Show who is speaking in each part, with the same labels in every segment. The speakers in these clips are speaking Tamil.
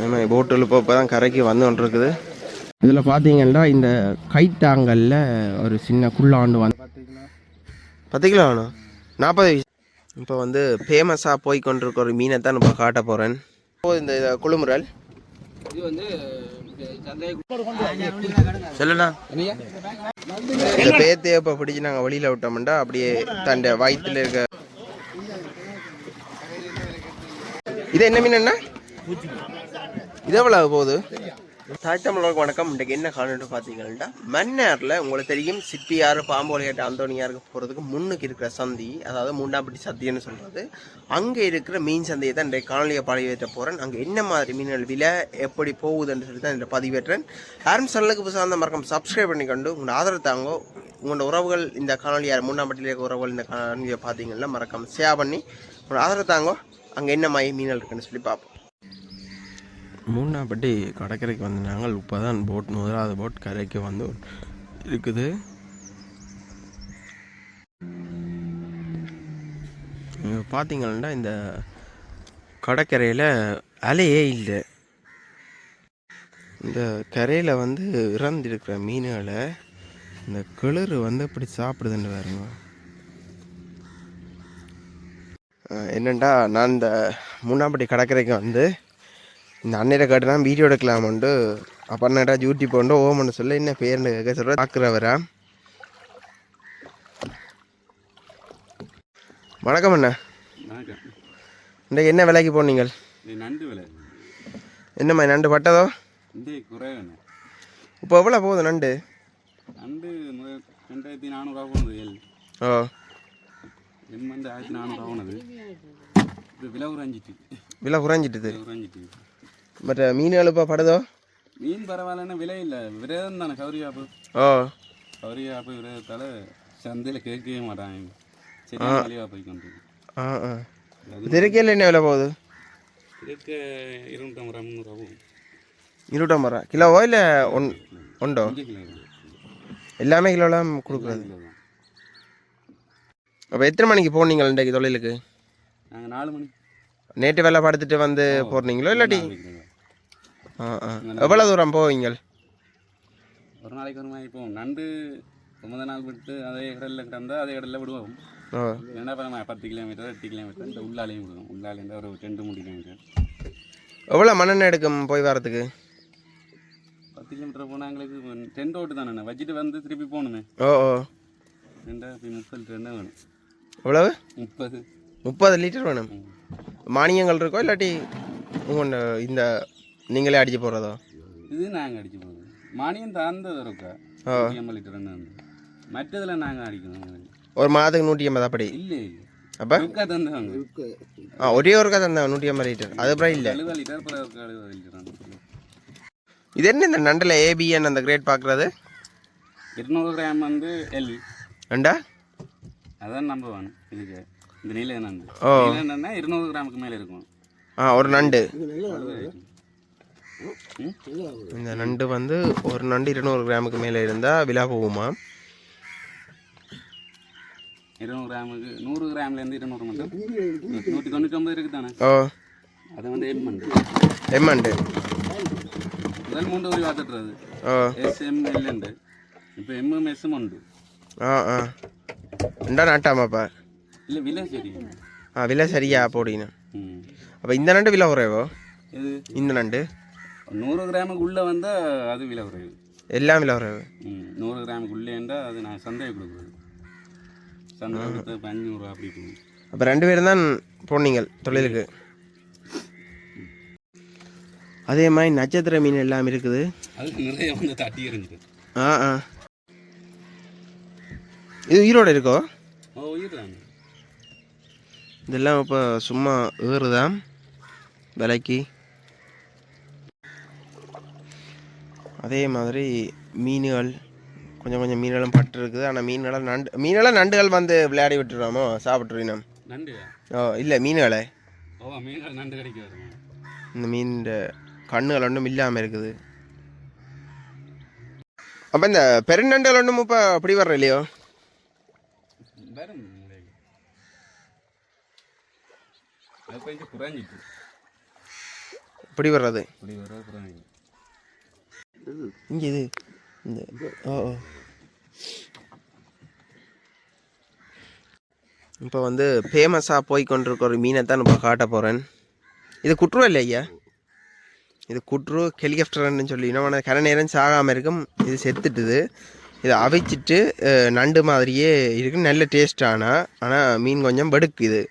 Speaker 1: நம்ம போட்டில் இப்போ தான் கரைக்கு வந்து கொண்டிருக்குது. இதில் பார்த்தீங்கன்னா இந்த கைத்தாங்கல்ல ஒரு சின்ன குள்ளாண்டு வந்து பத்து கிலோ வேணும். நாற்பது இப்போ வந்து ஃபேமஸாக போய் கொண்டிருக்க ஒரு மீனை தான் இப்போ காட்ட போகிறேன் இந்த இத குழுமுறல் சொல்லுண்ணா. இந்த பேத்தையை இப்போ பிடிச்சி நாங்கள் வெளியில் விட்டோம்னா அப்படியே தண்ட வயிற்றுல இருக்க இது என்ன மீன் என்ன இது எவ்வளவு போகுது? தாய் தமிழர்களுக்கு வணக்கம். இன்றைக்கு என்ன காணுன்னு பார்த்தீங்கன்னா மன்னாரில் உங்களுக்கு தெரியும் சிப்பியார் பாம்போலியாட்டு அந்தோனியாருக்கு போகிறதுக்கு முன்னுக்கு இருக்கிற சந்தி அதாவது மூண்டாம்பட்டி சந்தின்னு சொல்கிறது அங்கே இருக்கிற மீன் சந்தையை தான் இன்றைக்கு காணொலியை பதிவேற்ற போகிறேன் அங்கே என்ன மாதிரி மீன்கள் விலை எப்படி போகுதுன்னு சொல்லி தான் இதில் பதிவேற்றேன். யாரும் சேனலுக்கு புதுசாக அந்த மறக்காம சப்ஸ்கிரைப் பண்ணிக்கொண்டு உங்களோட ஆதரவு தாங்க உங்களோட உறவுகள் இந்த காணொலியார் மூண்டாம்பட்டியில் இருக்கிற உறவுகள் இந்த காணொலியை பார்த்தீங்கன்னா மறக்காம ஷேர் பண்ணி உங்களோட ஆதரவு தாங்க அங்கே என்ன மாதிரி மீன்கள் இருக்குன்னு சொல்லி பார்ப்போம். மூணாப்பட்டி கடற்கரைக்கு வந்து நாங்கள் இப்போ தான் போட் முதலாவது போட் கரைக்கு வந்து இருக்குது. பார்த்தீங்கன்னா இந்த கடற்கரையில் அலையே இல்லை. இந்த கரையில் வந்து இறந்துருக்கிற மீன்களை இந்த கிளறு வந்து இப்படி சாப்பிடுதுன்னு பாருங்க. அஹ் நான் இந்த மூணாம்பட்டி கடற்கரைக்கு வந்து இந்த அன்னையில கேட்டுனா வீடியோ எடுக்கலாமண்டு அப்போ அண்ணா யூடியூப் கொண்டு ஓமன்னு சொல்ல என்ன பேருன்னு கேட்க சொல்ற பார்க்குறவரா வணக்கம் அண்ணா. இன்றைக்கு என்ன விலைக்கு போனீங்க
Speaker 2: இது நண்டு விலை.
Speaker 1: என்னம்மா நண்டு பட்டதோ? இப்போ எவ்வளோ போகுது நண்டு?
Speaker 2: ரெண்டாயிரத்தி நானூறுரூவா எல்
Speaker 1: ஓ.
Speaker 2: எம் வந்து ஆயிரத்தி நானூறுரூவா போனது. இது விலை குறைஞ்சிட்டு.
Speaker 1: விலை குறைஞ்சிட்டுது.
Speaker 2: விலை குறைஞ்சிட்டு.
Speaker 1: மற்ற மீன் எழுப்பா படுதோ?
Speaker 2: மீன் பரவாயில்லன்னா விலை இல்லை. விரதம் தானே கௌரியாப்பு?
Speaker 1: ஓ
Speaker 2: கௌரியாப்பு விரதத்தால் சந்தையில் கேட்கவே மாட்டாங்க. சரி போய் கொண்டு.
Speaker 1: ஆ ஆ. திருக்கையில் என்ன விலை போகுது?
Speaker 2: இருக்க இருநூற்றம்பது ரூபா முந்நூறுரூவா போகும்.
Speaker 1: இருபத்தொம்பது ரூபா? கிலோவோ இல்லை ஒன்
Speaker 2: தான்.
Speaker 1: எல்லாமே கிலோலாம் கொடுக்குறது. அப்போ எத்தனை மணிக்கு போனீங்க இன்றைக்கு தொழிலுக்கு?
Speaker 2: நாங்கள் நாலு மணி.
Speaker 1: நேற்று வேலை படுத்துட்டு வந்து போடுறீங்களோ இல்லாட்டி? எவ்வளோ தூரம் போவீங்க
Speaker 2: ஒரு நாளைக்கு ஒரு மாதிரி போவோம். நண்டு முத நாள் விட்டு அதே கடலில் கிடந்தா அதே கடலில் விடுவோம். என்ன பண்ண பத்து கிலோமீட்டர் எட்டு கிலோமீட்டர் இந்த உள்ளாலையும் விடுவோம். உள்ளாலேருந்து ஒரு ரெண்டு மூணு கிலோமீட்டர்.
Speaker 1: எவ்வளோ மண்ணெண்ணெய் எடுக்கும் போய் வரதுக்கு
Speaker 2: பத்து கிலோமீட்டர் போனால் எங்களுக்கு டென்ட் ஓட்டு தானே வச்சுட்டு வந்து திருப்பி போகணுமே.
Speaker 1: ஓ ஓ.
Speaker 2: ரெண்டா முப்பது லிட்டர் என்ன வேணும்.
Speaker 1: எவ்வளவு?
Speaker 2: முப்பது.
Speaker 1: முப்பது லிட்டர் வேணும். மானியங்கள் இருக்கோ இல்லாட்டி இந்த நீங்களே அடிச்சு போடுறதோ?
Speaker 2: இது நாங்கள் அடிச்சு போடுவோம் மானியம் தந்தது இருக்கா? நூற்றி ஐம்பது லிட்டர் வந்து. மற்றதில் நாங்கள் அடிக்கணும்.
Speaker 1: ஒரு மாதத்துக்கு நூற்றி ஐம்பது அப்படி
Speaker 2: இல்லை இல்லை.
Speaker 1: அப்போ?
Speaker 2: தந்தாங்க.
Speaker 1: ஆ ஒரே ஒருக்கா தந்தேன் நூற்றி ஐம்பது லிட்டர். அது அப்புறம் இல்லை.
Speaker 2: எழுபது லிட்டர் எழுபது லிட்டர்
Speaker 1: இது என்ன இந்த நண்டில் ஏபிஎன் அந்த கிரேட் பார்க்குறது
Speaker 2: இருநூறு கிராம் வந்து எல்
Speaker 1: ரெண்டா?
Speaker 2: அதான் நம்ப வேணும் இதுக்கு இந்த நீல நண்டு நண்டுனா இருநூறு கிராமுக்கு மேலே இருக்கும்
Speaker 1: ஆ ஒரு நண்டு? இந்த நண்டு வந்து ஒரு நண்டு இருநூறு கிராமுக்கு மேலே இருந்தால் விழா போகுமா?
Speaker 2: இருநூறு கிராமுக்கு நூறு கிராம்லேருந்து இருநூறு மட்டும்? நூற்றி தொண்ணூற்றி ஒன்பது இருக்குது தானே?
Speaker 1: ஓ.
Speaker 2: அது வந்து எம் மண்டு
Speaker 1: எம்மண்டு
Speaker 2: முதல் மூன்று ஒரு பார்த்துட்டுறது.
Speaker 1: ஓ.
Speaker 2: எஸ் எம் எல் உண்டு இப்போ எம்எம் எஸ்எம் உண்டு.
Speaker 1: ஆ ஆ. ரெண்டா நாட்டாமாப்பா
Speaker 2: இல்லை விலை சரி.
Speaker 1: ஆ விலை சரியா
Speaker 2: ம்.
Speaker 1: அப்போ இந்த நண்டு விலை குறைவோ?
Speaker 2: இது
Speaker 1: இந்த நண்டு.
Speaker 2: நூறு கிராமுக்கு உள்ளே வந்தால் அது விலை குறைவு
Speaker 1: எல்லாம் விலை குறைவு.
Speaker 2: நூறு கிராமுக்கு உள்ளேண்டா அது நான் சந்தை கொடுக்குறது. சந்தை கொடுத்து அஞ்சூறுரூவா அப்படி போகும்
Speaker 1: அப்போ ரெண்டு பேரும் தான் போனீங்க தொழிலுக்கு. அதே மாதிரி நட்சத்திர மீன் எல்லாம் இருக்குது.
Speaker 2: அதுக்கு நிறைய வந்து தட்டி எறிஞ்சிட்டு
Speaker 1: ஆ ஆ. இது உயிரோட இருக்கோ?
Speaker 2: ஓ உயிர்
Speaker 1: இதெல்லாம் இப்போ சும்மா ஏறுதான் விலைக்கு. அதே மாதிரி மீன்கள் கொஞ்சம் கொஞ்சம் மீன்களும் பட்டு இருக்குது. ஆனால் மீன்களை நண்டு மீன்களை நண்டுகள் வந்து விளையாடி விட்டுருவோமோ? சாப்பிட்ருவோம்
Speaker 2: நண்டு
Speaker 1: ஓ இல்லை மீன்களை.
Speaker 2: ஓ மீன்கள் நண்டு கடிக்க வருமா
Speaker 1: இந்த மீன் கண்ணுகள் ஒன்றும் இல்லாமல் இருக்குது. அப்போ இந்த பெருநண்டுகள் ஒன்றும் இப்போ அப்படி வர்ற இல்லையோ? இப்படி வர்றது.
Speaker 2: இப்படி வர அப்புறம்
Speaker 1: இங்கே இது. இந்த. ஓ ஓ இப்போ வந்து ஃபேமஸாக போய் கொண்டிருக்க ஒரு மீனை தான் இப்போ காட்ட போகிறேன் இது குற்றம் இல்லை ஐயா? இது குற்று ஹெலிகாப்டர்னு சொல்லி. நம்ம கரை நேரம் சாகாமல் இருக்கும். இது செத்துட்டுது. இதை அவிச்சிட்டு நண்டு மாதிரியே இருக்கு. நல்ல டேஸ்ட் ஆனால் ஆனால் மீன் கொஞ்சம் வெடுக்குது.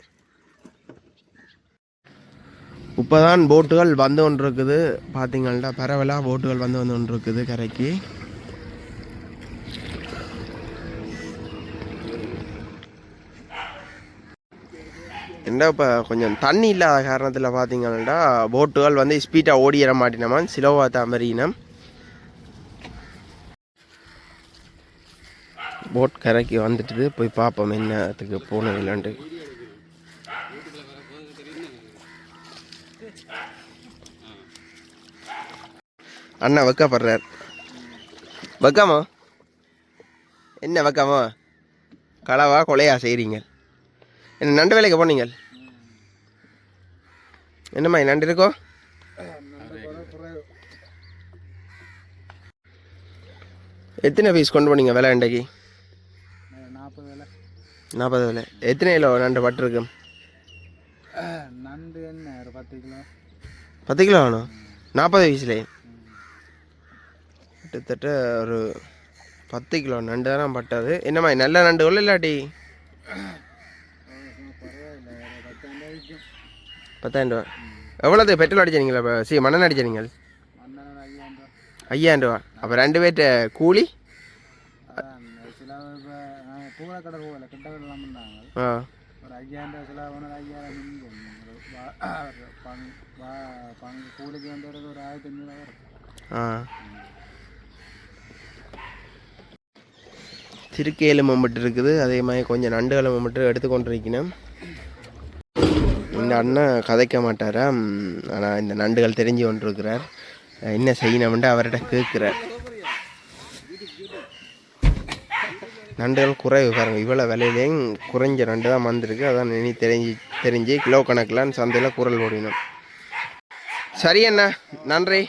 Speaker 1: இப்போ தான் போட்டுகள் வந்து ஒன்று இருக்குது பார்த்தீங்கன்னா பரவலாக போட்டுகள் வந்து வந்து ஒன்று இருக்குது கரைக்கு. என்ன இப்போ கொஞ்சம் தண்ணி இல்லாத காரணத்தில் பார்த்தீங்கன்னா போட்டுகள் வந்து ஸ்பீடாக ஓடிட மாட்டினமா சிலோவா தாமரினம் போட் கரைக்கு வந்துட்டுது. போய் பார்ப்போம் என்னத்துக்கு போனது இல்லைன்ட்டு. அண்ணா வைக்கப்படுறார். வைக்காமோ? என்ன வைக்காமோ? களவா கொலையா செய்கிறீங்க என்ன நண்டு வேலைக்கு போனீங்க என்னம்மா நண்டு இருக்கோ? எத்தனை பீஸ் கொண்டு போனீங்க விலை இன்றைக்கு?
Speaker 3: நாற்பது விலை.
Speaker 1: நாற்பது விலை எத்தனை கிலோ நண்டு பட்டிருக்கு
Speaker 3: நண்டு என்ன பத்து கிலோ.
Speaker 1: பத்து கிலோ வேணும். நாற்பது பீஸ்லே கிட்டத்தட்ட ஒரு பத்து கிலோ நண்டு தான் பட்டது. என்னம்மா நல்ல நண்டு உள்ள இல்லாட்டி?
Speaker 3: பத்தாயிரம்
Speaker 1: ரூபா. எவ்வளோது பெட்ரோல் அடிச்சீங்களா இப்போ சி மண்ணெண்ணெய் அடிச்சீங்க
Speaker 3: ஐயாயிரம் ரூபா.
Speaker 1: அப்போ ரெண்டு பேர்ட்ட கூலி? ஆ
Speaker 3: ஐயாயிரம் ரூபா சில ஒன்று ஐயாயிரம் மிஞ்சும் ஒரு வா- ஒரு பங்கு வா- பங்கு கூலிக்கு வந்து ஒரு ஒரு ஆயிரத்தி ஐநூறுவா வரும்
Speaker 1: ஆ திருக்கேலு மட்டும் இருக்குது. அதே மாதிரி கொஞ்சம் நண்டுகளை மம்பட்டு எடுத்துக்கொண்டிருக்கணும் இந்த அண்ணன் கதைக்க மாட்டாரா? ஆனால் இந்த நண்டுகள் தெரிஞ்சு கொண்டிருக்கிறார். என்ன செய்யணும்ட்டு அவர்கிட்ட கேட்குறார். நண்டுகள் குறைவு பாருங்கள் இவ்வளோ விலையிலேயும் குறைஞ்ச நண்டு தான் வந்திருக்கு. அதான் இனி தெரிஞ்சு தெரிஞ்சு கிலோ கணக்கில் சந்தையில் குரல் ஓடினோம் சரி அண்ணா நன்றி.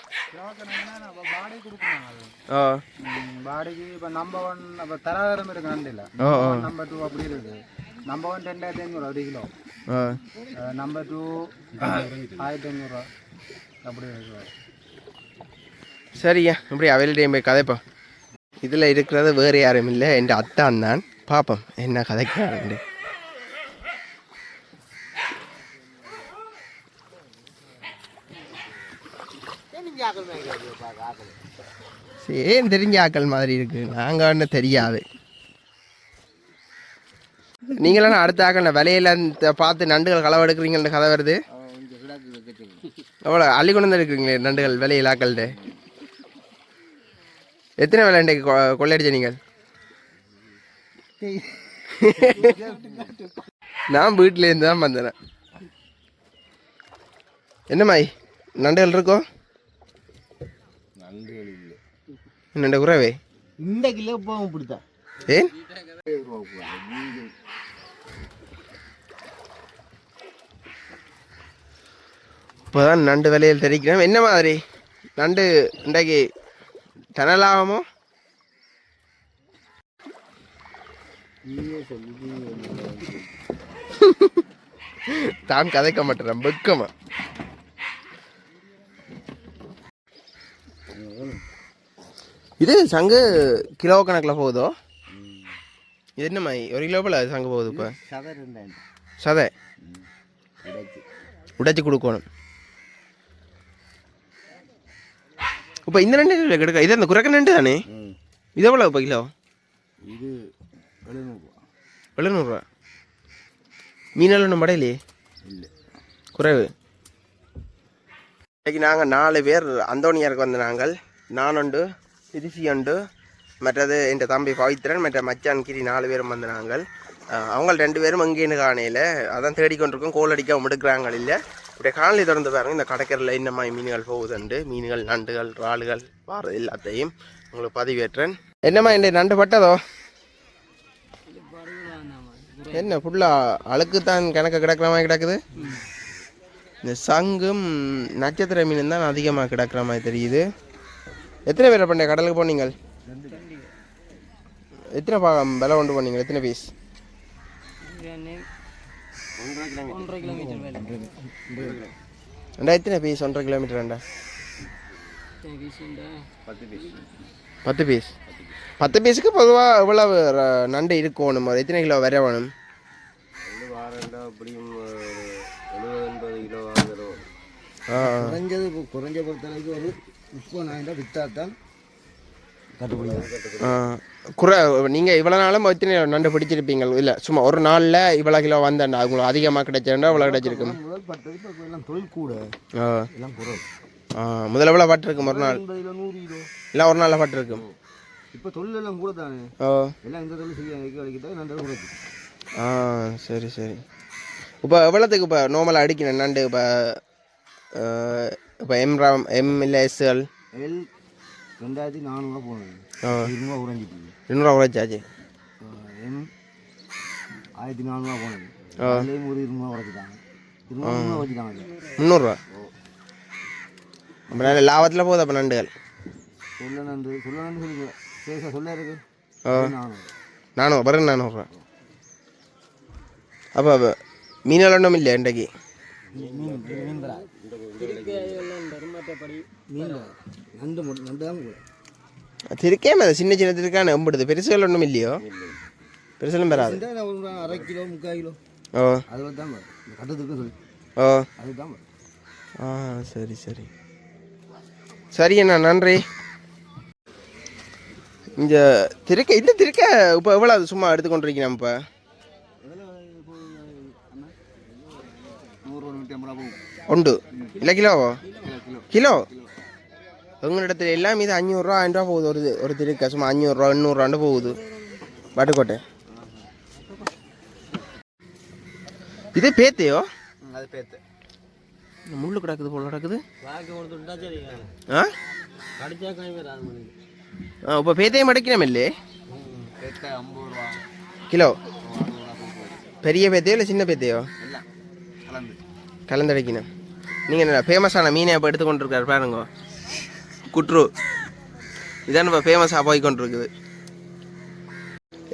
Speaker 3: பாடிக்கு இப்போ நம்பர் ஒன் இப்போ தராதரம் இருக்கு நண்டில் நம்பர் டூ அப்படி இருக்குது நம்பர் ஒன் ரெண்டாயிரத்தி ஐநூறு ஒரு கிலோ. நம்பர் டூ ஆயிரத்தி ஐநூறுரூவா அப்படி இருக்கு.
Speaker 1: சரியா இப்படி அவையில்டையும் போய் கதைப்போம் இதில் இருக்கிறது வேறு யாரும் இல்லை என் அத்தான் தான். பார்ப்போம் என்ன கதைக்கிறாரு ஏன் தெரிஞ்ச ஆக்கள் மாதிரி இருக்கு. நாங்கள் ஒன்றும் தெரியாது. நீங்களும் அடுத்த ஆக்கள் விலையில பார்த்து நண்டுகள் களவு எடுக்கிறீங்கன்னு கதை வருது. எவ்வளோ அள்ளி கொண்டு வந்து இருக்கிறீங்களே நண்டுகள் விலையில் ஆக்கள்கிட்ட எத்தனை விலை இன்றைக்கு கொள்ளையடிச்ச நீங்கள்? நான் வீட்டிலேருந்து தான் வந்தேன். மாய்? நண்டுகள் இருக்கோ? நண்டு குறவே
Speaker 3: இந்த கிலோ போகும் பிடித்தா
Speaker 1: ஏன்? இப்போதான் நண்டு விலையில் தெரிக்கிறோம் என்ன மாதிரி? நண்டு இன்றைக்கு தனலாகமோ? தான் கதைக்க மாட்டேன் வெக்கமா. இது சங்கு கிலோ கணக்கில் போகுதோ? இது என்னம்மா ஒரு கிலோ போல சங்கு போகுது இப்போ?
Speaker 3: சதை.
Speaker 1: உடைச்சி கொடுக்கணும். இப்போ இந்த நண்டு கிடைக்க இது அந்த குறைக்க நண்டு தானே? இது எவ்வளோ இப்போ கிலோ?
Speaker 3: இது எழுநூறுவா
Speaker 1: மீனல் ஒன்றும் படையிலையே?
Speaker 3: இல்லை.
Speaker 1: குறைவு. இன்னைக்கு நாங்கள் நாலு பேர் அந்தோனியாருக்கு வந்த நாங்கள். நானுண்டு திருச்சி உண்டு மற்றது என் தம்பி பவித்ரன் மற்ற மச்சான் கிரி நாலு பேரும் வந்த நாங்கள். அவங்க ரெண்டு பேரும் எங்கேன்னு காணையில்? அதான் தேடிக்கொண்டிருக்கோம் கோல் அடிக்க எடுக்கிறாங்க இல்லை இப்படியே காணொலி திறந்து பாருங்க இந்த கடற்கரையில் என்ன மாதிரி மீன்கள் போகுதுண்டு. மீன்கள் நண்டுகள் இறால்கள் வாரது எல்லாத்தையும் உங்களுக்கு பதிவேற்றேன். என்னம்மா இந்த நண்டு பட்டதோ? என்ன ஃபுல்லாக அழுக்கு தான் கிணக்க கிடக்கிற மாதிரி கிடக்குது? இந்த சங்கும் நட்சத்திர மீனும் தான் அதிகமாக கிடக்கிற மாதிரி தெரியுது. எத்தனை பேர் பண்ண கடலுக்கு போனீங்க எத்தனை பா விலை கொண்டு போனீங்க எத்தனை பீஸ் ரெண்டா எத்தனை பீஸ் ஒன்றரை கிலோமீட்டர் ரெண்டா பத்து பீஸ் பத்து பீஸுக்கு பொதுவாக எவ்வளவு நண்டு இருக்கணும் ஒரு எத்தனை கிலோ வர வேணும்? ஆ.
Speaker 3: குறைஞ்சது குறைஞ்ச பொறுத்தளவுக்கு ஒரு விற்றா தான்
Speaker 1: ஆ குறை நீங்கள் இவ்வளோ நாளும் எத்தனை நண்டு பிடிச்சிருப்பீங்க. இல்லை சும்மா ஒரு நாளில் இவ்வளோ கிலோ வந்தேன்டா உங்களுக்கு அதிகமாக கிடைச்சேன்டா இவ்வளோ
Speaker 3: இப்போ எல்லாம் தொழில் கூட.
Speaker 1: ஆ.
Speaker 3: எல்லாம்
Speaker 1: முதல்ல எவ்வளோ பட்டிருக்கும் ஒரு நாள்? இல்லை ஒரு நாளில் பட்டிருக்கும்.
Speaker 3: இப்போ தொழில் எல்லாம் கூட தானே? எல்லாம் இந்த தொழில் செய்ய நண்டு
Speaker 1: ஆ சரி சரி. இப்போ எவ்வளோத்துக்கு இப்போ நார்மலாக அடிக்கணும் நண்டு இப்போ? இப்போ எம் ராம் எம் இல்லை எஸ்எல்
Speaker 3: எல் ரெண்டாயிரத்தி நானூறுவா போனது
Speaker 1: ஆ.
Speaker 3: இருநூறுவா குறைஞ்சிட்டு
Speaker 1: இன்னூறுவா உழைச்சாச்சு
Speaker 3: எம் ஆயிரத்தி நானூறுவா போனது. அதுலேயும் ஒரு இருநூறுவா குறைச்சிட்டாங்க இருநூறுவா குறைச்சிட்டாங்க
Speaker 1: முந்நூறுரூவா அப்போ நல்ல லாபத்தில் போகுது அப்போ நண்டுகள்.
Speaker 3: சொல்ல நண்டு சொல்ல நண்டு சொல்லி பேச சொல்ல இருக்கு. நானூறு.
Speaker 1: நானூறு வெறும் நானூறுரூவா அப்போ மீன்கள் ஒன்றும் இல்லை இன்றைக்கு?
Speaker 3: மீன் மீன் தரா மீன் தரா. நண்டு மட்டும் நண்டு தான் கூட
Speaker 1: திருக்கேமே அது சின்ன சின்ன திருக்கான எம்பிடுது. பெருசுகள் ஒன்றும் இல்லையோ?
Speaker 3: இந்த ஒரு அரை கிலோ முக்கால் கிலோ.
Speaker 1: ஓ.
Speaker 3: அதில் தான் வரும். இந்த கட்டத்துக்கு சொல்லி.
Speaker 1: ஓ.
Speaker 3: அதுதான்
Speaker 1: ஆ சரி சரி. சரி அண்ணா நன்றி. இந்த திருக்க இந்த திருக்க இப்போ எவ்வளோ அது சும்மா எடுத்துக்கொண்டிருக்கீங்க இப்போ
Speaker 3: நூறு நூற்றி ஐம்பது ரூபா போகும்
Speaker 1: உண்டு. இல்லை கிலோவோ
Speaker 3: கிலோ.
Speaker 1: உங்களிடத்துல எல்லாம் இது அஞ்சூறுரூவா ஆயிரம் ரூபா போகுது. ஒரு ஒரு திருக்க சும்மா அஞ்சூறுரூவா எண்ணூறுரூவாண்டு போகுது. வட்டுக்கோட்டை. இது பேத்தையோ?
Speaker 3: அது பேத்து.
Speaker 1: முள்ளு கிடக்குது போல கிடக்குது. ஆ? ஆ இப்போ பேத்தையும் மடிக்கணும் இல்லையே கிலோ? பெரிய பேத்தையோ இல்லை சின்ன பேத்தையோ?
Speaker 3: கலந்து.
Speaker 1: கலந்தடிக்கணும். நீங்கள் என்ன ஃபேமஸான மீனை இப்போ எடுத்துக்கொண்டிருக்காரு பாருங்க. குட்ரு. இதான் இப்போ ஃபேமஸாக போய் கொண்டிருக்குது.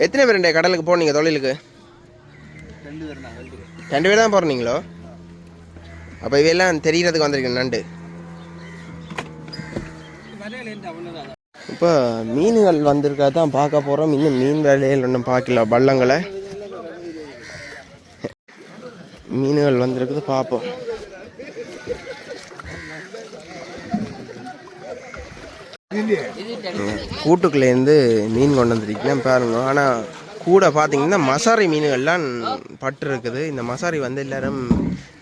Speaker 1: எத்தனை பேர் இன்றைய கடலுக்கு போனீங்க தொழிலுக்கு?
Speaker 3: ரெண்டு பேர் ரெண்டு
Speaker 1: ரெண்டு தான் போகிறீங்களோ அப்போ இவையெல்லாம் தெரியறதுக்கு வந்திருக்கேன் நண்டு. இப்போ மீன்கள் வந்திருக்கா தான் பார்க்க போகிறோம் இன்னும் மீன் வேலையில் ஒன்றும் பார்க்கல வள்ளங்களை மீன்கள் வந்திருக்குது பார்ப்போம் கூட்டுக்குள்ளேருந்து மீன் கொண்டு வந்திருக்கேன் பாருங்க. ஆனால் கூட பார்த்தீங்கன்னா மசாரி மீன்கள்லாம் பட்டு இருக்குது இந்த மசாரி வந்து எல்லாரும்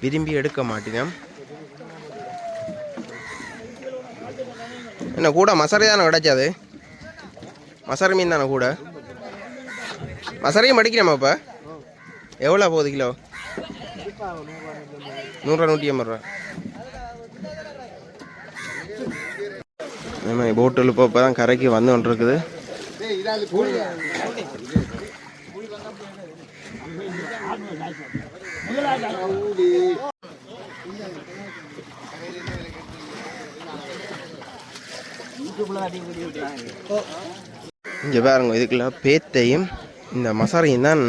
Speaker 1: விரும்பி எடுக்க மாட்டினோம் என்ன கூட மசாரி தானே கிடைச்சாது மசாரி மீன் தானே கூட? மசாரியும் அடிக்கிறோமா இப்போ? எவ்வளோ போகுது கிலோ? நூறுரூவா நூற்றி ஐம்பது ரூபா. நம்ம போட்டில் இப்போ இப்போ தான் கரைக்கு வந்து கொண்டிருக்குது. இங்கே பாருங்க இதுக்குள்ள பேத்தையும் இந்த மசாரையும் தான்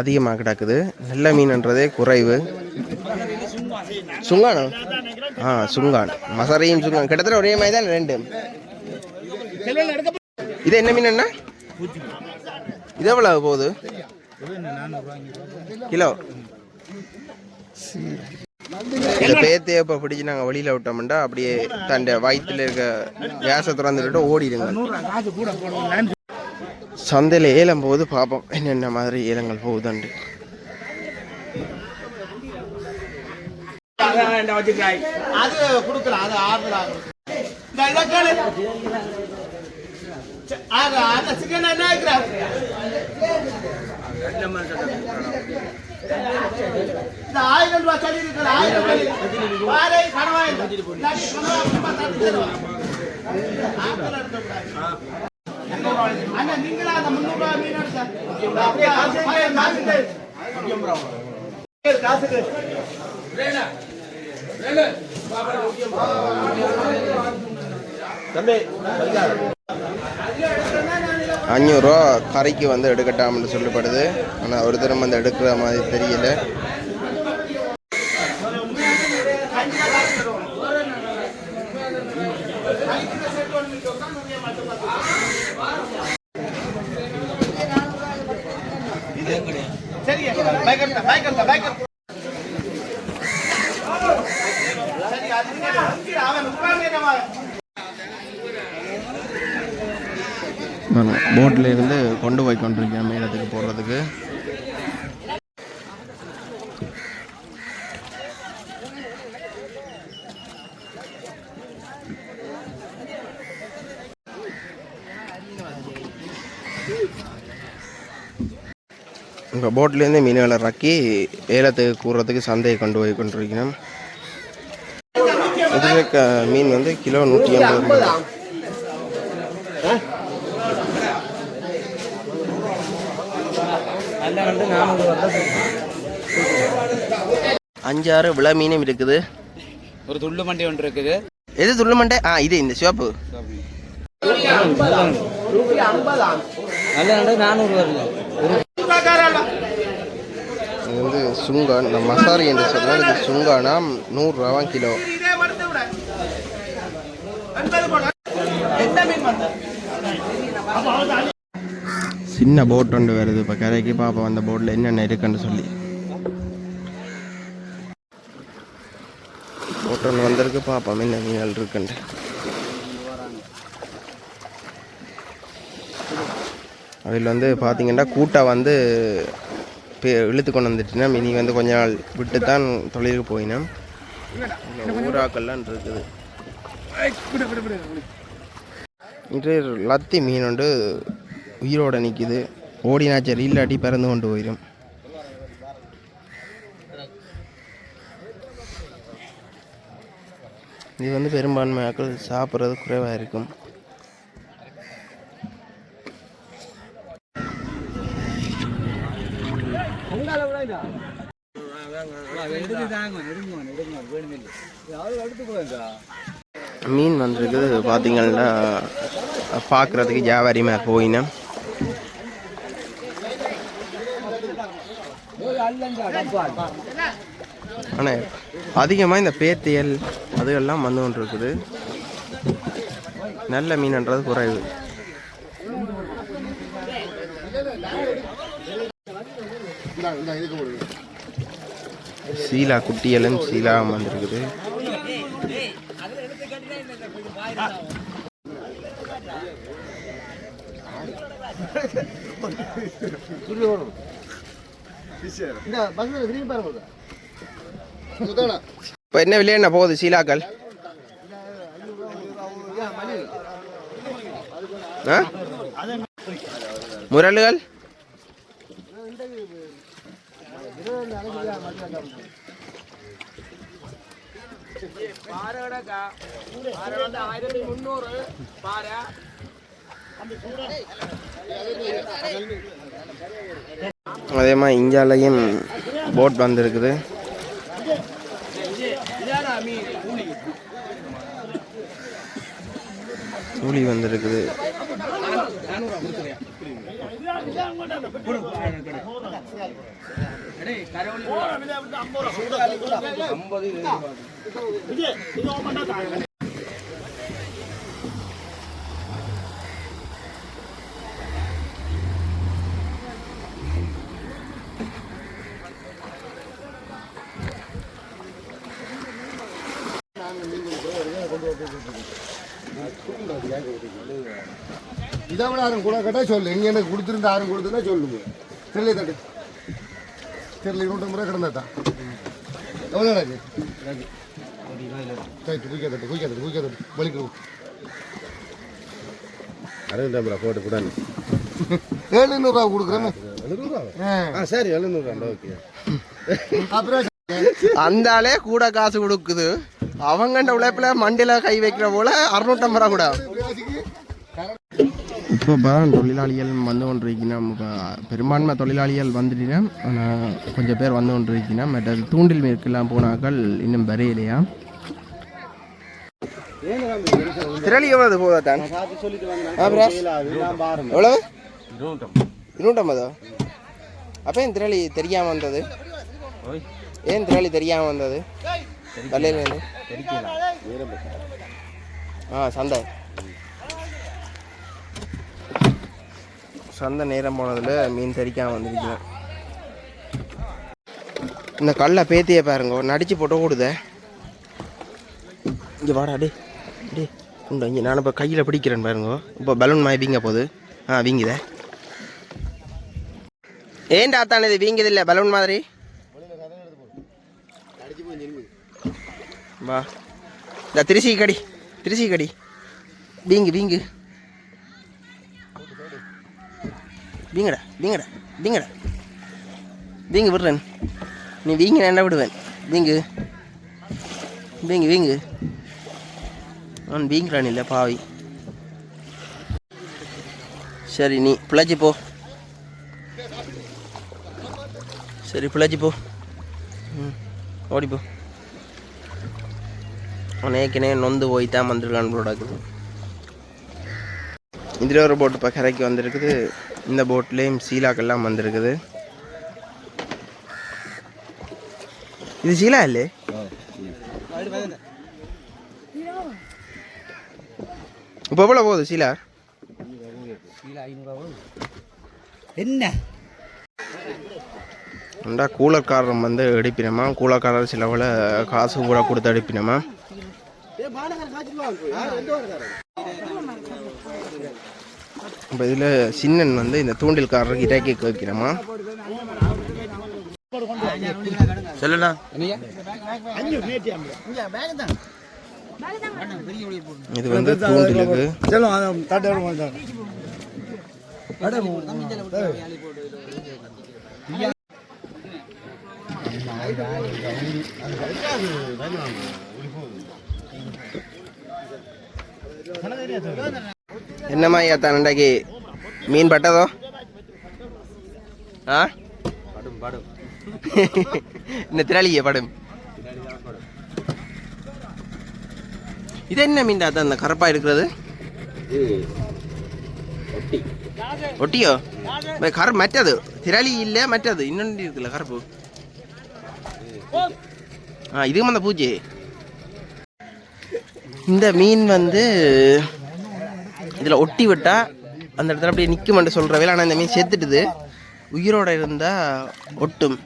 Speaker 1: அதிகமாக கிடக்குது. நல்ல மீன்ன்றதே குறைவு. சுங்கானம் ஆ சுங்கான். மசாரையும் சுங்கான். கிட்டத்தட்ட ஒரே மாதிரி தான் ரெண்டு. இது என்ன மீன் என்ன இது எவ்வளவு போகுது? கிலோ. இந்த பேத்தையை இப்போ பிடிச்சி நாங்கள் வெளியில் விட்டோம்னா அப்படியே தண்டை வயிற்றுல இருக்க கேஸை திறந்துட்டு ஓடிடுங்க. சந்தையில் ஏலம் போது பார்ப்போம் என்னென்ன மாதிரி ஏலங்கள் போகுதுண்டு
Speaker 3: ஆயிரம் ரூபாய் சொல்லி இருக்கிற ஆயிரம் ரூபாய் கனவா இல்லாட்டி காசுக்கு
Speaker 1: அஞ்சூறுரூவா வந்து எடுக்கட்டாம்னு சொல்லப்படுது. ஆனால் ஒரு தரம் வந்து எடுக்கிற மாதிரி தெரியல
Speaker 3: சரி பைக் எடுத்த பைக் எடுத்த பைக் எடுத்த சரி அது இங்க அவன் உட்கார்ந்து
Speaker 1: போட்டில் இருந்து கொண்டு போய் கொண்டிருக்கேன் மேலத்துக்கு போடுறதுக்கு உங்கள் போட்லேருந்து மீன்களை இறக்கி ஏலத்துக்கு கூறுறதுக்கு சந்தையை கொண்டு போய் கொண்டிருக்கணும் இதுவே க மீன் வந்து கிலோ நூற்றி ஐம்பது ரூபாய். அஞ்சாறு விள மீனும் இருக்குது.
Speaker 2: ஒரு துள்ளு மண்டி ஒன்று இருக்குது.
Speaker 1: எது துள்ளுமண்டை ஆ இது இந்த சிவப்பு. இது வந்து சுங்கான் இந்த மசாரி என்று சொன்னால் இது சுங்கானா? நூறுரூவா கிலோ. சின்ன போட் ஒன்று வருது. இப்போ கரைக்கு பார்ப்போம் அந்த போட்டில் என்னென்ன இருக்குன்னு சொல்லி. போட் ஒன்று வந்திருக்கு. பார்ப்போம் என்ன மீன்கள் இருக்குன்ட்டு அதில் வந்து பார்த்தீங்கன்னா கூட்டா வந்து இழுத்து கொண்டு வந்துட்டுனா? மினி வந்து கொஞ்ச நாள் விட்டு தான் தொழிலுக்கு போயினோம். ஊராக்கள்லாம் இருக்குது. இன்று லத்தி மீன் வந்து உயிரோடு நிற்கிது ஓடினா சரி இல்லாட்டி பிறந்து கொண்டு போயிடும் இது வந்து பெரும்பான்மையாக்கள் சாப்பிட்றது குறைவாக இருக்கும். மீன் வந்திருக்குது பார்த்தீங்கன்னா பார்க்குறதுக்கு வியாபாரி மாதிரி போயினேன். ஆனால் அதிகமாக இந்த பேத்தியல் அதுகெல்லாம் வந்து கொண்டு இருக்குது நல்ல மீன்ன்றது குறைவு. சீலா குட்டியலும் சீலா வந்திருக்குது. இப்போ என்ன என்ன போகுது சீலாக்கள்? ஆ முரளுகள் அதே மாதிரி இந்தியாலையும் போட் வந்துருக்குது. கூலி வந்திருக்குது.
Speaker 4: இதை யாரும் கூட கேட்டால் சொல்லு. எங்கே எனக்கு கொடுத்துருந்து யாரும் கொடுத்துருந்தா சொல்லுங்க. தெரியல தட்டு தெரியல இருநூற்றி முறை கிடந்தாட்டா எவ்வளோ எனக்கு சரி குயிக்க தட்டு குயிக்க தட்டு குயிக்க தட்டு வலிக்கு
Speaker 5: அறுநூற்றம்பது போட்டு கூட
Speaker 4: ஏழுநூறுவா கொடுக்குறேன்னு.
Speaker 5: ஆ. சரி எழுநூறு ஓகே.
Speaker 4: அப்புறம்
Speaker 1: அந்த ஆளே கூட காசு கொடுக்குது. அவங்கண்ட உழைப்புல மண்டியில கை வைக்கிற போல அறுநூற்றம்பது ரூபா கூட. இப்போ தான் தொழிலாளிகள் வந்து கொண்டிருக்கணும் இப்போ பெரும்பான்மை தொழிலாளிகள் வந்துட்டீங்கன்னா ஆனால் கொஞ்சம் பேர் வந்து கொண்டிருக்கணும் மற்றது தூண்டில் மேற்கெல்லாம் போனாக்கள் இன்னும் வரையிலையா? திரளி எவ்வளவு போதா தான் எவ்வளவு? இருநூற்றம்பதோ. அப்போ ஏன் திரளி தெரியாமல் வந்தது? ஏன் திரளி தெரியாமல் வந்தது? தலையிலேருந்து ஆ சந்தை சந்தை நேரம் போனதில் மீன் தெரிக்காமல் வந்துருக்கேன் இந்த கல்லை பேத்தியே பாருங்க நடிச்சு போட்டு ஓடுதே இங்கே வாடா டே டே உண்டா இங்கே நான் இப்போ கையில் பிடிக்கிறேன் பாருங்க. இப்போ பலூன் மாதிரி வீங்க போகுது. ஆ வீங்குதே. ஏன்டா அத்தானே இது வீங்குது இல்லை பலூன் மாதிரி? வா. இந்த திருச்சி கடி திருச்சி கடி. வீங்கு வீங்கு. வீங்கடா வீங்கடா வீங்கடா. வீங்கு விடுறேன். நீ வீங்க என்ன விடுவேன்? வீங்கு. வீங்கு வீங்கு. அவன் வீங்குறான் இல்லை பாவி. சரி நீ பிழைச்சி போ. சரி பிழைச்சி போ. ம் ஓடிப்போ அவன் ஏற்கனவே நொந்து போய் தான் வந்திருக்கான் போடாக்குது இதில் ஒரு போட்டு இப்போ கரைக்கு வந்திருக்குது. இந்த போட்லேயும் சீலாக்கெல்லாம் வந்திருக்குது. இது சீலா இல்லை? இப்போ எவ்வளோ போகுது சீலா?
Speaker 3: என்ன?
Speaker 1: உண்டா கூலக்காரன் வந்து எடுப்பினமா? கூலக்காரர் சிலவில் காசு கூட கொடுத்து எடுப்பினமா? இப்போ இதில் சின்னன் வந்து இந்த தூண்டில்காரருக்கு இறக்கி வைக்கிறோமா சொல்லுண்ணா. இது வந்து தூண்டிலுக்கு
Speaker 4: மாட்டாங்க
Speaker 1: என்னம்மா ஐயா தன்னண்டாக்கி மீன் பட்டதோ? ஆ?
Speaker 2: படும் படும்.
Speaker 1: இந்த திராளியே படும். இது என்ன மீன் தாத்தா அந்த கருப்பா இருக்கிறது ஒட்டியோ கரு மற்றது. திராளி இல்லை மற்றது. இன்னொன்று இருக்குல்ல கருப்பு. ஆ இதுவும் அந்த பூஜை இந்த மீன் வந்து இதில் ஒட்டி விட்டால் அந்த இடத்துல அப்படியே நிற்குமென்று வேலை. ஆனால் இந்த மீன் செத்துட்டுது. உயிரோடு இருந்தால் ஒட்டும்.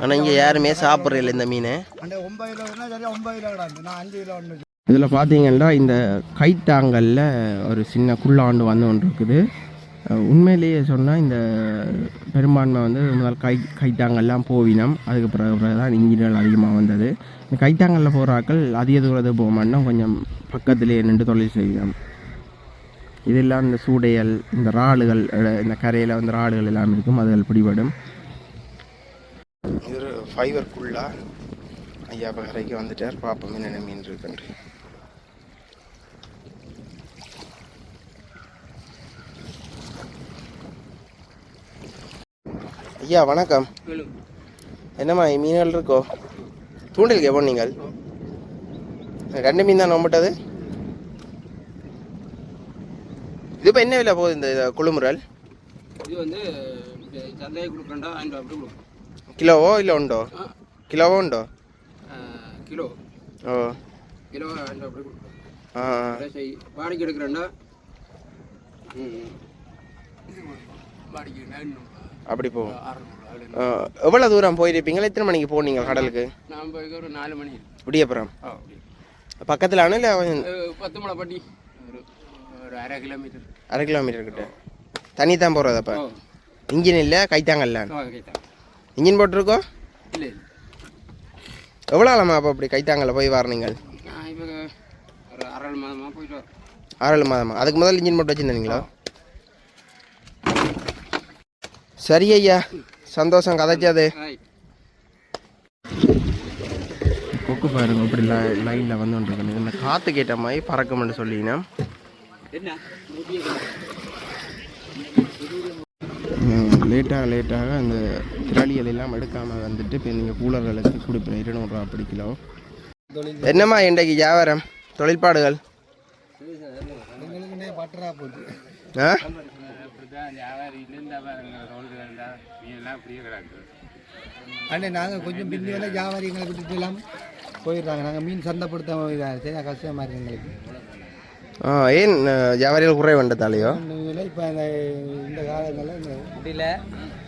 Speaker 1: ஆனால் இங்கே யாருமே சாப்பிட்றதில்ல இந்த மீன். இதில் பார்த்தீங்கன்னா இந்த கைத்தாங்கல்ல ஒரு சின்ன குள்ளாண்டு வந்து ஒன்று இருக்குது. உண்மையிலேயே சொன்னால் இந்த பெரும்பான்மை வந்து முதல் கை கைத்தாங்கல்லாம் போவினம். அதுக்கு பிறகு பிறகு தான் இன்ஜினியர் அதிகமாக வந்தது. இந்த கைத்தாங்கல்ல போகிறாக்கள் அதிக தூரத்துக்கு போக மாட்டோம். கொஞ்சம் பக்கத்துலேயே நின்று தொழில் செய்யலாம் இதெல்லாம் இந்த சூடையல் இந்த ராடுகள் இந்த கரையில் வந்து ராடுகள் எல்லாம் இருக்கும் அதுகள் பிடிபடும். இது ஒரு ஐயா இப்போ கரைக்கு வந்துட்டார். பார்ப்போம் என்னென்ன மீன் இருக்குன்று ஐயா வணக்கம். என்னம்மா மீன்கள் இருக்கோ? தூண்டில் எவ்வளோ நீங்கள் ரெண்டு மீன் தான் நோம்பட்டது? இது இப்போ என்ன விலை போகுது இந்த குழுமுறல்
Speaker 2: இது வந்து சந்தையை கொடுக்கண்டா ஐநூறு அப்படி கொடுக்கும்.
Speaker 1: கிலோவோ இல்லை உண்டோ? கிலோவோ உண்டோ?
Speaker 2: கிலோ.
Speaker 1: ஓ.
Speaker 2: கிலோ ஐநூறு அப்படி கொடுக்கும். வாடகை எடுக்கிறேன்டா.
Speaker 1: அப்படி போகும் எவ்வளவு தூரம் போயிருப்பீங்களா எத்தனை மணிக்கு போனீங்க கடலுக்கு?
Speaker 2: நான் போய் ஒரு நாலு மணி.
Speaker 1: விடியப்புறம். பக்கத்தில் ஆனால் இல்லை
Speaker 2: பத்து மலை பட்டி. ஒரு அரை கிலோமீட்டர்
Speaker 1: அரை கிலோமீட்டர் கிட்ட. தண்ணி தான் போகிறது அப்போ இன்ஜின் இல்லை கைத்தாங்கல்ல இன்ஜின் போட்டிருக்கோ
Speaker 2: இல்லை
Speaker 1: எவ்வளோ ஆளாமா அப்போ அப்படி கைத்தாங்கல்ல போய்
Speaker 2: போயிட்டு வரேன்
Speaker 1: ஆறு மாதமா? அதுக்கு முதல்ல இன்ஜின் போட்டு வச்சுருந்தீங்களோ? சரி ஐயா. சந்தோஷம் கதைச்சாது. கொக்கு பாருங்க இப்படி லைனில் வந்து இந்த காற்று கேட்ட மாதிரி பறக்கும்னு சொல்லினா லேட்டாக லேட்டாக அந்த திராளிகள் எல்லாம் எடுக்காமல் வந்துட்டு இப்போ நீங்கள் கூலர்களுக்கு கொடுப்பேன் இருநூறுவா அப்படி கிலோ என்னம்மா இன்றைக்கு வியாபாரம்? ஆ?
Speaker 6: அண்ணே நாங்கள் கொஞ்சம் பிந்தி வேலை வியாபாரி எங்களை விட்டுட்டு எல்லாம் போயிடுறாங்க. நாங்கள் மீன் சந்தைப்படுத்த இதாக சரியா கஷ்டமாக இருக்கு எங்களுக்கு.
Speaker 1: ஆ ஏன் அஹ், வியாபாரிகள் குறை வேண்டதாலேயோ
Speaker 6: இப்போ இந்த இந்த காலங்களில் இந்த
Speaker 7: முடியல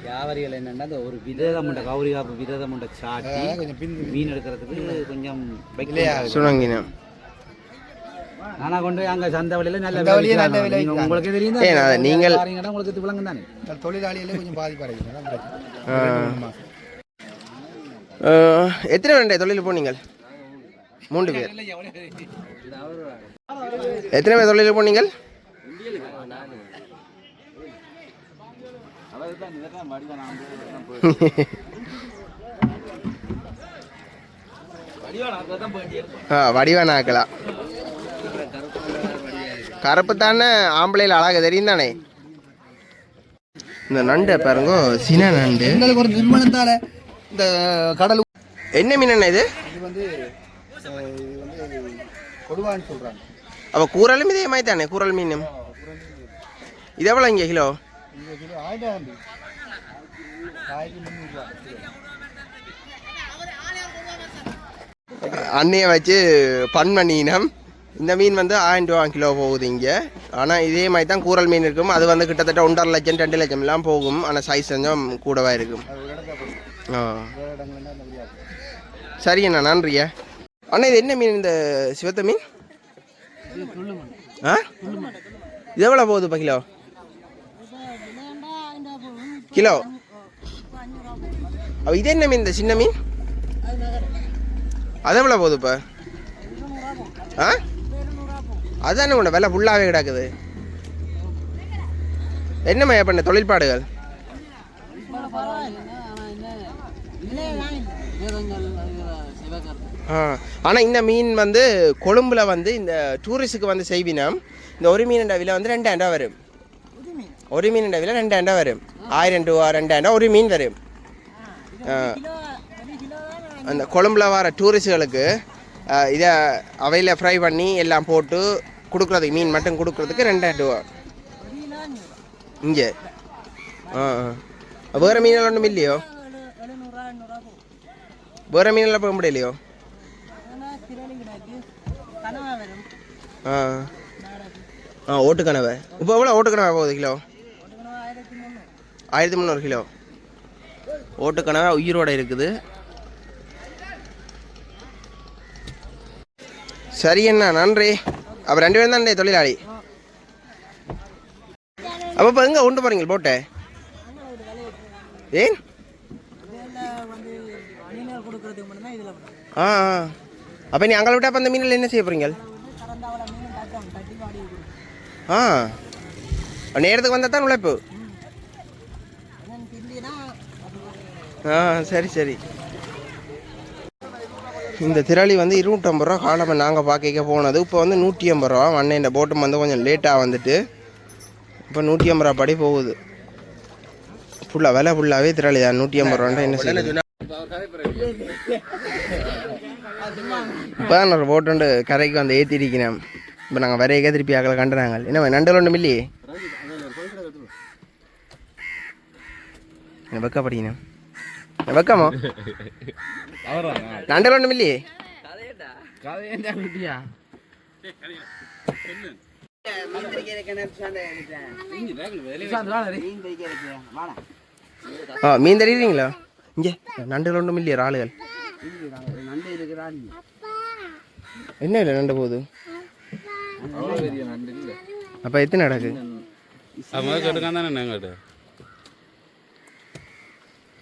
Speaker 7: வியாபாரிகள் என்னன்னா அந்த ஒரு விதம் உண்ட கௌரி காப்பு விதம் உண்ட சாட்டி
Speaker 6: கொஞ்சம் பிந்தி
Speaker 7: மீன் எடுக்கிறதுக்கு கொஞ்சம் வைக்கலையா
Speaker 1: சுணங்கினம்
Speaker 7: ஆனா கொண்டு அங்க சந்தை வழியில நல்ல விலை
Speaker 6: நல்ல. விலை.
Speaker 7: உங்களுக்கு தெரியும்
Speaker 1: நீங்கள்-
Speaker 7: உங்களுக்கு இது விளங்கும் தானே?
Speaker 6: இந்த தொழிலாளிகளே கொஞ்சம் மாசம்.
Speaker 1: அஹ், எத்தனை பேருடைய தொழில் போனீங்கள்? மூன்று பேர். எத்தனை பேர் தொழில் போனீங்கள் ஆ வடிவானாக்கலாம் கருப்பு தானே ஆம்பளையில் அழகு தெரியும் தானே? இந்த நண்டை பாருங்க சின நண்டு.
Speaker 6: எங்களுக்கு ஒரு நிறுவனத்தால இந்த கடல்
Speaker 1: என்ன மீன் அண்ணா இது?
Speaker 6: இது வந்து இது வந்து கொடுவான்னு சொல்றாங்க.
Speaker 1: அப்போ கூறலும் இதே மாதிரி தானே கூறல் மீன் இது எவ்வளோ இங்கே கிலோ? அன்னையை வச்சு பண் பண்ணினம். இந்த மீன் வந்து ஆயிரம் ரூபா கிலோ போகுது இங்கே. ஆனால் இதே மாதிரி தான் கூறல் மீன் இருக்கும். அது வந்து கிட்டத்தட்ட ஒன்றரை லட்சம் ரெண்டு லட்சம் எல்லாம் போகும். ஆனால் சைஸ் கொஞ்சம் கூடவா இருக்கும். ஆ. சரி அண்ணா நன்றியா. அண்ணா இது என்ன மீன் இந்த சிவத்த மீன்? ஆ? இது எவ்வளோ போகுது இப்போ கிலோ? கிலோ? இது என்ன மீன் இந்த சின்ன மீன்? அது எவ்வளோ போகுது இப்போ? ஆ? அதானே உண்ட விலை ஃபுல்லாகவே கிடக்குது. என்னம்மா பண்ண தொழில்பாடுகள்? பரவாயில்லை ஆனால் இந்த மீன் வந்து கொழும்புல வந்து இந்த டூரிஸ்ட்டுக்கு வந்து செய்வினம். இந்த ஒரு மீனோட விலை வந்து ரெண்டாயிரம் ரூபா வரும். ஒரு மீனோட விலை ரெண்டாயிரம் ரூபா வரும். ஆயிரம் ரூபா ரெண்டாயிரம் ரூபா ஒரு மீன் வரும். அந்த கொழும்புல வர டூரிஸ்ட்டுகளுக்கு இதை அவையில் ஃப்ரை பண்ணி எல்லாம் போட்டு கொடுக்குறதுக்கு மீன் மட்டும் கொடுக்குறதுக்கு ரெண்டாயிரம் ரூபா இங்கே. ஆ ஆ. வேறு மீனெல்லாம் ஒன்றும் இல்லையோ? வேறு மீனெல்லாம் போக முடியலையோ? ஆ. ஆ ஓட்டுக்கணவை. இப்போ எவ்வளோ ஓட்டுக்கணவை போகுது கிலோ? ஆயிரத்தி முந்நூறு கிலோ. ஓட்டுக்கணவை உயிரோட இருக்குது. சரி அண்ணா நன்றி. அப்போ ரெண்டு பேரும் தான் தொழிலாளி? அப்போ இப்போ எங்கே கொண்டு போகிறீங்க போட்டை? ஏன்? ஆ ஆ. அப்போ நீ அங்கே விட்டா அப்போ அந்த மீனில் என்ன செய்ய போகிறீங்க ஆ. நேரத்துக்கு வந்தால் தான் உழைப்பு. ஆ சரி சரி. இந்த திரளி வந்து இருநூற்றம்பது ரூபா காலமை நாங்கள் பார்க்க போனது. இப்போ வந்து நூற்றி ஐம்பது ரூபா. அண்ணன் இந்த போட்டும் வந்து கொஞ்சம் லேட்டாக வந்துட்டு இப்போ நூற்றி ஐம்பது ரூபா படி போகுது. ஃபுல்லாக விலை ஃபுல்லாகவே திரளி. தான் நூற்றி ஐம்பது ரூபான்டா என்ன செய்யுது இப்போ தான் ஒரு போட்டு கரைக்கு வந்து ஏற்றிருக்கிறேன் இப்போ நாங்கள் வரையக்க திருப்பி ஆக்களை கண்டுறாங்க. என்ன நண்டல் ஒன்றும் இல்லையே? என்ன வெக்க படிக்கணும் வெக்கமோ? நண்டல் ஒன்றும் இல்லையே? ஆ மீன் தெரியுறீங்களா இங்கே நண்டல் ஒன்றும் இல்லையா ஆளுகள் என்ன இல்லை நண்டு போகுது? அப்போ எத்தனை நடக்கு
Speaker 2: அது முதல் கேட்டுக்கான் தானே எங்கிட்ட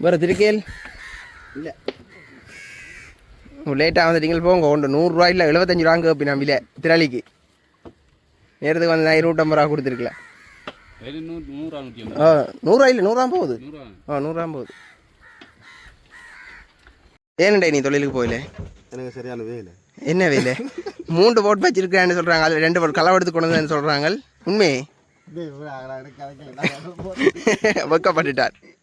Speaker 1: வேறு திருக்கேல். இல்லை. லேட்டாக வந்துட்டீங்க போங்க உண்டு நூறுரூவா இல்லை எழுபத்தஞ்சு ரூபாங்க கேப்பி நான் விலை திராளிக்கு. நேரத்துக்கு வந்து நான் இருநூற்றம்பது ரூபா
Speaker 2: ஐம்பது
Speaker 1: ஆ நூறுரூவா இல்லை நூறுரூவா போகுது? ஆ நூறுரூவா போகுது. ஏனண்டே நீ தொழிலுக்கு போயில?
Speaker 5: எனக்கு சரியான வேலை.
Speaker 1: என்ன வேலை? மூன்று போட் வச்சிருக்கேன்னு சொல்கிறாங்க அதில் ரெண்டு போட் களை எடுத்து கொண்டு வந்து சொல்கிறாங்க
Speaker 3: உண்மையே? வெக்கப்பட்டுட்டார்.